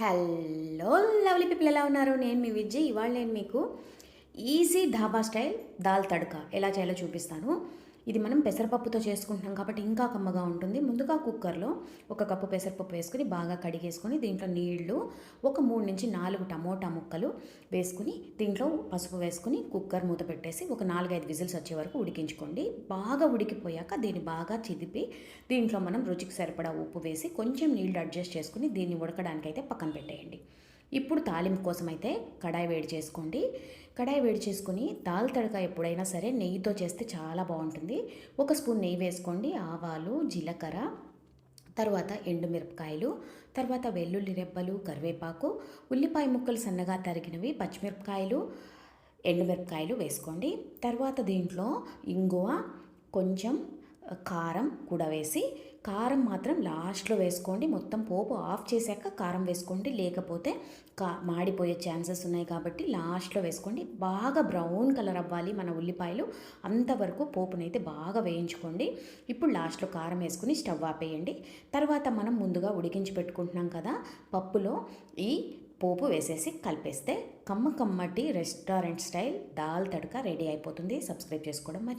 Hello lovely people ఎలా ఉన్నారు? నేను మీ విజయ్ ఇవాళ నేను మీకు ఈజీ ధాబా స్టైల్ దాల్ తడక ఎలా చేయాలో చూపిస్తాను. ఇది మనం పెసరపప్పుతో చేసుకుంటున్నాం కాబట్టి ఇంకా కమ్మగా ఉంటుంది. ముందుగా కుక్కర్లో ఒక కప్పు పెసరపప్పు వేసుకుని బాగా కడిగేసుకొని దీంట్లో నీళ్ళు ఒక మూడు నుంచి నాలుగు టమోటా ముక్కలు వేసుకుని దీంట్లో పసుపు వేసుకుని కుక్కర్ మూత పెట్టేసి ఒక నాలుగైదు విజిల్స్ వచ్చే వరకు ఉడికించుకోండి. బాగా ఉడికిపోయాక దీన్ని బాగా చిదిపి దీంట్లో మనం రుచికి సరిపడా ఉప్పు వేసి కొంచెం నీళ్ళు అడ్జస్ట్ చేసుకుని దీన్ని ఉడకడానికైతే పక్కన పెట్టేయండి. ఇప్పుడు తాలింపు కోసం అయితే కడాయి వేడి చేసుకోండి. కడాయి వేడి చేసుకుని దాల్ తడక ఎప్పుడైనా సరే నెయ్యితో చేస్తే చాలా బాగుంటుంది. ఒక స్పూన్ నెయ్యి వేసుకోండి. ఆవాలు జీలకర్ర తర్వాత ఎండుమిరపకాయలు తర్వాత వెల్లుల్లి రెబ్బలు కరివేపాకు ఉల్లిపాయ ముక్కలు సన్నగా తరిగినవి పచ్చిమిరపకాయలు ఎండుమిరపకాయలు వేసుకోండి. తర్వాత దీంట్లో ఇంగువ కొంచెం కారం కూడా వేసి కారం మాత్రం లాస్ట్లో వేసుకోండి. మొత్తం పోపు ఆఫ్ చేశాక కారం వేసుకోండి. లేకపోతే కా మాడిపోయే ఛాన్సెస్ ఉన్నాయి కాబట్టి లాస్ట్లో వేసుకోండి. బాగా బ్రౌన్ కలర్ అవ్వాలి మన ఉల్లిపాయలు. అంతవరకు పోపునైతే బాగా వేయించుకోండి. ఇప్పుడు లాస్ట్లో కారం వేసుకుని స్టవ్ ఆపేయండి. తర్వాత మనం ముందుగా ఉడికించి పెట్టుకుంటున్నాం కదా పప్పులో ఈ పోపు వేసేసి కలిపేస్తే కమ్మ కమ్మటి restaurant style dal tadka ready అయిపోతుంది. సబ్స్క్రైబ్ చేసుకోవడం మర్చి